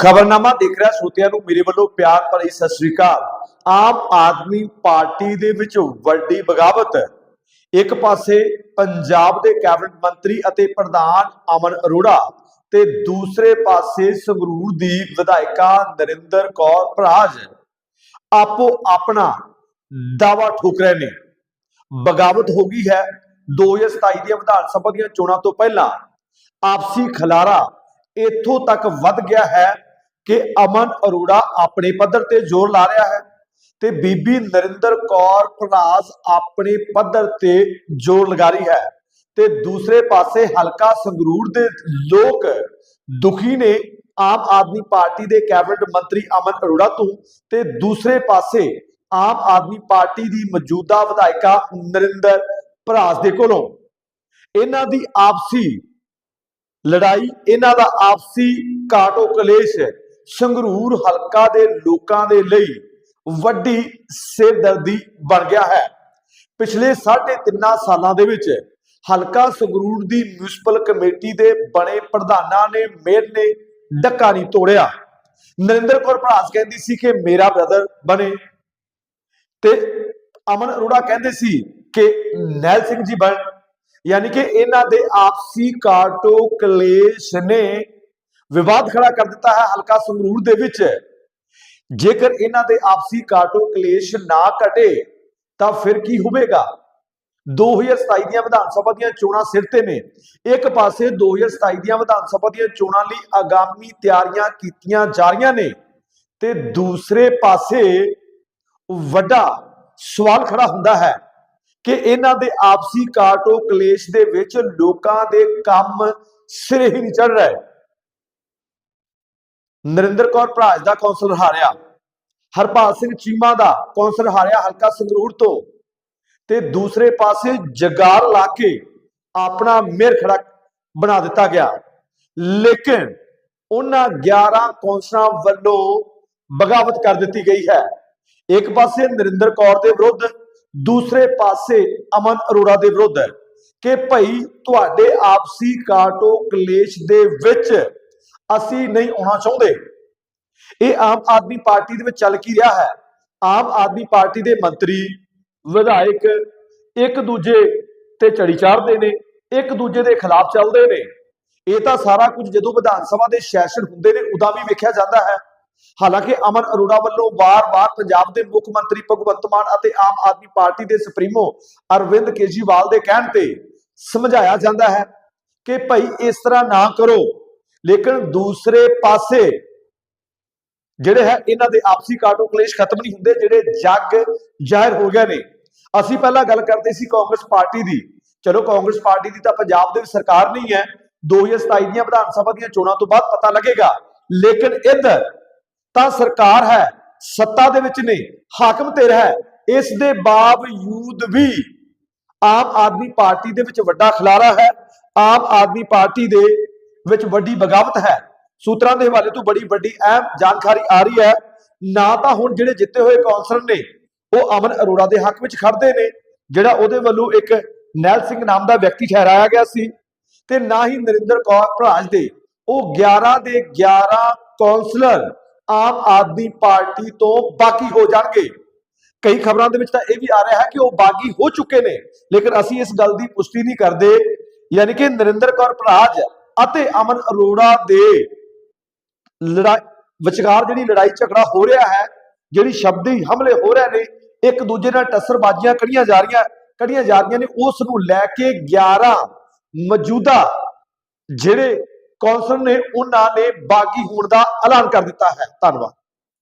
ਖਬਰਨਾਮਾ ਦੇਖ ਰਿਹਾ, ਸੋਤਿਆਂ ਨੂੰ ਮੇਰੇ ਵੱਲੋਂ ਪਿਆਰ ਭਰੀ ਸਤਿ ਸ੍ਰੀ ਅਕਾਲ। ਆਮ ਆਦਮੀ ਪਾਰਟੀ ਦੇ ਵਿੱਚ ਵੱਡੀ ਬਗਾਵਤ। ਇੱਕ ਪਾਸੇ ਪੰਜਾਬ ਦੇ ਕੈਬਨਿਟ ਮੰਤਰੀ ਅਤੇ ਪ੍ਰਧਾਨ ਅਮਨ ਅਰੋੜਾ ਤੇ ਦੂਸਰੇ ਪਾਸੇ ਸੰਗਰੂਰ ਦੀ ਵਿਧਾਇਕਾ ਨਰਿੰਦਰ ਕੌਰ ਭਰਾਜ ਆਪੋ ਆਪਣਾ ਦਾਵਾ ਠੋਕ ਰਹੇ ਨੇ। ਬਗਾਵਤ ਹੋ ਗਈ ਹੈ। 2027 ਦੀਆਂ ਵਿਧਾਨ ਸਭਾ ਦੀਆਂ ਚੋਣਾਂ ਤੋਂ ਪਹਿਲਾਂ ਆਪਸੀ ਖਲਾਰਾ ਇੱਥੋਂ ਤੱਕ ਵੱਧ ਗਿਆ ਹੈ ਕਿ ਅਮਨ ਅਰੋੜਾ ਆਪਣੇ ਪੱਧਰ ਤੇ ਜ਼ੋਰ ਲਾ ਰਿਹਾ ਹੈ ਤੇ ਬੀਬੀ ਨਰਿੰਦਰ ਕੌਰ ਭਰਾਸ ਆਪਣੇ ਪੱਧਰ ਤੇ ਜ਼ੋਰ ਲਗਾ ਰਹੀ ਹੈ ਤੇ ਦੂਸਰੇ ਪਾਸੇ ਹਲਕਾ ਸੰਗਰੂਰ ਦੇ ਲੋਕ ਦੁਖੀ ਨੇ ਆਮ ਆਦਮੀ ਪਾਰਟੀ ਦੇ ਕੈਬਨਿਟ ਮੰਤਰੀ ਅਮਨ ਅਰੋੜਾ ਤੋਂ ਤੇ ਦੂਸਰੇ ਪਾਸੇ ਆਮ ਆਦਮੀ ਪਾਰਟੀ ਦੀ ਮੌਜੂਦਾ ਵਿਧਾਇਕਾ ਨਰਿੰਦਰ ਭਰਾਸ ਦੇ ਕੋਲੋਂ। ਇਹਨਾਂ ਦੀ ਆਪਸੀ ਲੜਾਈ, ਇਹਨਾਂ ਦਾ ਆਪਸੀ ਕਾਟੋ ਕਲੇਸ਼ ਸੰਗਰੂਰ ਹਲਕਾ ਦੇ ਲੋਕਾਂ ਦੇ ਲਈ ਵੱਡੀ ਸਿਰਦਰਦੀ ਬਣ ਗਿਆ ਹੈ। ਪਿਛਲੇ 3.5 ਸਾਲਾਂ ਦੇ ਵਿੱਚ ਹਲਕਾ ਸੰਗਰੂਰ ਦੀ ਮਿਊਨਿਸਪਲ ਕਮੇਟੀ ਦੇ ਬਣੇ ਪ੍ਰਧਾਨਾਂ ਨੇ ਮੇਰ ਨੇ ਡੱਕਾ ਨਹੀਂ ਤੋੜਿਆ। ਨਰਿੰਦਰ ਕੌਰ ਭਰਾਸ ਕਹਿੰਦੀ ਸੀ ਕਿ ਮੇਰਾ ਬ੍ਰਦਰ ਬਣੇ ਤੇ ਅਮਨ ਅਰੋੜਾ ਕਹਿੰਦੇ ਸੀ ਕਿ ਨੈਲ ਸਿੰਘ ਜੀ ਬਣ, ਯਾਨੀ ਕਿ ਇਹਨਾਂ ਦੇ ਆਪਸੀ ਕਾਟੋ ਕਲੇਸ਼ ਨੇ ਵਿਵਾਦ ਖੜਾ ਕਰ ਦਿੱਤਾ ਹੈ, ਹਲਕਾ ਸੰਗਰੂਰ ਦੇ ਵਿੱਚ। ਜੇਕਰ ਇਹਨਾਂ ਦੇ ਆਪਸੀ ਕਾਟੋ ਕਲੇਸ਼ ਨਾ ਘਟੇ, ਤਾਂ ਫਿਰ ਕੀ ਹੋਵੇਗਾ? 2027 ਦੀਆਂ ਵਿਧਾਨ ਸਭਾ ਦੀਆਂ ਚੋਣਾਂ ਸਿਰ ਤੇ ਨੇ। ਇੱਕ ਪਾਸੇ 2027 ਦੀਆਂ ਵਿਧਾਨ ਸਭਾ ਦੀਆਂ ਚੋਣਾਂ ਲਈ ਆਗਾਮੀ ਤਿਆਰੀਆਂ ਕੀਤੀਆਂ ਜਾ ਰਹੀਆਂ ਨੇ ਤੇ ਦੂਸਰੇ ਪਾਸੇ ਵੱਡਾ ਸਵਾਲ ਖੜਾ ਹੁੰਦਾ ਹੈ ਕਿ ਇਹਨਾਂ ਦੇ ਆਪਸੀ ਕਾਟੋ ਕਲੇਸ਼ ਦੇ ਵਿੱਚ ਲੋਕਾਂ ਦੇ ਕੰਮ ਸਿਰੇ ਹੀ ਨਹੀਂ ਚੜ ਰਹੇ। ਨਰਿੰਦਰ ਕੌਰ ਭਰਾਜ ਦਾ ਕੌਂਸਲਰ ਹਾਰਿਆ ਹਰਪਾਲ ਸਿੰਘ ਚੀਮਾ ਦਾ ਕੌਂਸਲਰ ਹਾਰਿਆ ਹਲਕਾ ਸੰਗਰੂਰ ਤੋਂ ਤੇ ਦੂਸਰੇ ਪਾਸੇ ਜਗਾਰ ਲਾ ਕੇ ਆਪਣਾ ਮੇਰ ਖੜਾ ਬਣਾ ਦਿੱਤਾ ਗਿਆ। ਲੇਕਿਨ ਉਹਨਾਂ 11 ਕੌਂਸਲਰਾਂ ਵੱਲੋਂ ਬਗਾਵਤ ਕਰ ਦਿੱਤੀ ਗਈ ਹੈ। ਇੱਕ ਪਾਸੇ ਨਰਿੰਦਰ ਕੌਰ ਦੇ ਵਿਰੁੱਧ, ਦੂਸਰੇ ਪਾਸੇ ਅਮਨ ਅਰੋੜਾ ਦੇ ਵਿਰੁੱਧ ਕਿ ਭਾਈ ਤੁਹਾਡੇ ਆਪਸੀ ਕਾਟੋ ਕਲੇਸ਼ ਦੇ ਵਿੱਚ ਅਸੀਂ ਨਹੀਂ ਆਉਣਾ ਚਾਹੁੰਦੇ। ਇਹ ਆਮ ਆਦਮੀ ਪਾਰਟੀ ਦੇ ਵਿੱਚ ਚੱਲ ਕੀ ਰਿਹਾ ਹੈ? ਆਮ ਆਦਮੀ ਪਾਰਟੀ ਦੇ ਮੰਤਰੀ, ਵਿਧਾਇਕ ਇੱਕ ਦੂਜੇ ਤੇ ਚੜੀ ਚਾੜਦੇ ਨੇ, ਇੱਕ ਦੂਜੇ ਦੇ ਖਿਲਾਫ ਚੱਲਦੇ ਨੇ। ਇਹ ਤਾਂ ਸਾਰਾ ਕੁਝ ਜਦੋਂ ਵਿਧਾਨ ਸਭਾ ਦੇ ਸੈਸ਼ਨ ਹੁੰਦੇ ਨੇ, ਉਦਾਂ ਵੀ ਵੇਖਿਆ ਜਾਂਦਾ ਹੈ। ਹਾਲਾਂਕਿ ਅਮਨ ਅਰੋੜਾ ਵੱਲੋਂ ਵਾਰ-ਵਾਰ ਪੰਜਾਬ ਦੇ ਮੁੱਖ ਮੰਤਰੀ ਭਗਵੰਤ ਮਾਨ ਅਤੇ ਆਮ ਆਦਮੀ ਪਾਰਟੀ ਦੇ ਸੁਪਰੀਮੋ ਅਰਵਿੰਦ ਕੇਜਰੀਵਾਲ ਦੇ ਕਹਿਣ ਤੇ ਸਮਝਾਇਆ ਜਾਂਦਾ ਹੈ ਕਿ ਭਾਈ ਇਸ ਤਰ੍ਹਾਂ ਨਾ ਕਰੋ। ਲੇਕਿਨ ਦੂਸਰੇ ਪਾਸੇ ਜਿਹੜੇ ਹੈ, ਇਹਨਾਂ ਦੇ ਆਪਸੀ ਕਾਟੋ ਕਲੇਸ਼ ਖਤਮ ਨਹੀਂ ਹੁੰਦੇ, ਜਿਹੜੇ ਜੱਗ ਜ਼ਾਹਿਰ ਹੋ ਗਏ ਨੇ। ਅਸੀਂ ਪਹਿਲਾਂ ਗੱਲ ਕਰਦੇ ਸੀ ਕਾਂਗਰਸ ਪਾਰਟੀ ਦੀ। ਚਲੋ, ਕਾਂਗਰਸ ਪਾਰਟੀ ਦੀ ਤਾਂ ਪੰਜਾਬ ਦੇ ਵਿੱਚ ਸਰਕਾਰ ਨਹੀਂ ਹੈ। 2027 ਦੀਆਂ ਵਿਧਾਨ ਸਭਾ ਦੀਆਂ ਚੋਣਾਂ ਤੋਂ ਬਾਅਦ ਪਤਾ ਲੱਗੇਗਾ। ਲੇਕਿਨ ਇੱਧਰ ਤਾਂ ਸਰਕਾਰ ਹੈ, ਸੱਤਾ ਦੇ ਵਿੱਚ ਨੇ ਹਾਕਮ ਧਿਰ ਹੈ। ਇਸ ਦੇ ਬਾਵਜੂਦ ਵੀ ਆਮ ਆਦਮੀ ਪਾਰਟੀ ਦੇ ਵਿੱਚ ਵੱਡਾ ਖਲਾਰਾ ਹੈ। ਆਮ ਆਦਮੀ ਪਾਰਟੀ ਦੇ ਵਿੱਚ ਵੱਡੀ ਬਗਾਵਤ ਹੈ। ਸੂਤਰਾਂ ਦੇ ਹਵਾਲੇ ਤੋਂ ਬੜੀ ਵੱਡੀ ਅਹਿਮ ਜਾਣਕਾਰੀ ਆ ਰਹੀ ਹੈ। ਨਾ ਤਾਂ ਹੁਣ ਜਿਹੜੇ ਜਿੱਤੇ ਹੋਏ ਕੌਂਸਲਰ ਨੇ, ਉਹ ਅਮਨ ਅਰੋੜਾ ਦੇ ਹੱਕ ਵਿੱਚ ਖੜਦੇ ਨੇ, ਜਿਹੜਾ ਉਹਦੇ ਵੱਲੋਂ ਇੱਕ ਨੈਲ ਸਿੰਘ ਨਾਮ ਦਾ ਵਿਅਕਤੀ ਠਹਿਰਾਇਆ ਗਿਆ ਸੀ ਤੇ ਨਾ ਹੀ ਨਰਿੰਦਰ ਕੌਰ ਭਰਾਜ ਦੇ, ਉਹ 11 ਦੇ 11 ਕੌਂਸਲਰ ਆਮ ਆਦਮੀ ਪਾਰਟੀ ਤੋਂ ਬਾਕੀ ਹੋ ਜਾਣਗੇ। ਕਈ ਖਬਰਾਂ ਦੇ ਵਿੱਚ ਤਾਂ ਇਹ ਵੀ ਆ ਰਿਹਾ ਹੈ ਕਿ ਉਹ ਬਾਗੀ ਹੋ ਚੁੱਕੇ ਨੇ, ਲੇਕਿਨ ਅਸੀਂ ਇਸ ਗੱਲ ਦੀ ਪੁਸ਼ਟੀ ਨਹੀਂ ਕਰਦੇ। ਯਾਨੀ ਕਿ ਨਰਿੰਦਰ ਕੌਰ ਭਰਾਜ ਅਤੇ ਅਮਨ ਅਰੋੜਾ ਦੇ ਲੜਾਈ, ਵਿਚਕਾਰ ਜਿਹੜੀ ਲੜਾਈ ਝਗੜਾ ਹੋ ਰਿਹਾ ਹੈ, ਜਿਹੜੀ ਸ਼ਬਦੀ ਹਮਲੇ ਹੋ ਰਹੇ ਨੇ, ਇੱਕ ਦੂਜੇ ਨਾਲ ਟੱਸਰਬਾਜ਼ੀਆਂ ਕੜੀਆਂ ਜਾ ਰਹੀਆਂ, ਕੜੀਆਂ ਜਾ ਰਹੀਆਂ ਨੇ ਉਸ ਨੂੰ ਲੈ ਕੇ 11 ਮੌਜੂਦਾ ਜਿਹੜੇ ਕੌਂਸਲ ਨੇ, ਉਹਨਾਂ ਨੇ ਬਾਗੀ ਹੋਣ ਦਾ ਐਲਾਨ ਕਰ ਦਿੱਤਾ ਹੈ। ਧੰਨਵਾਦ।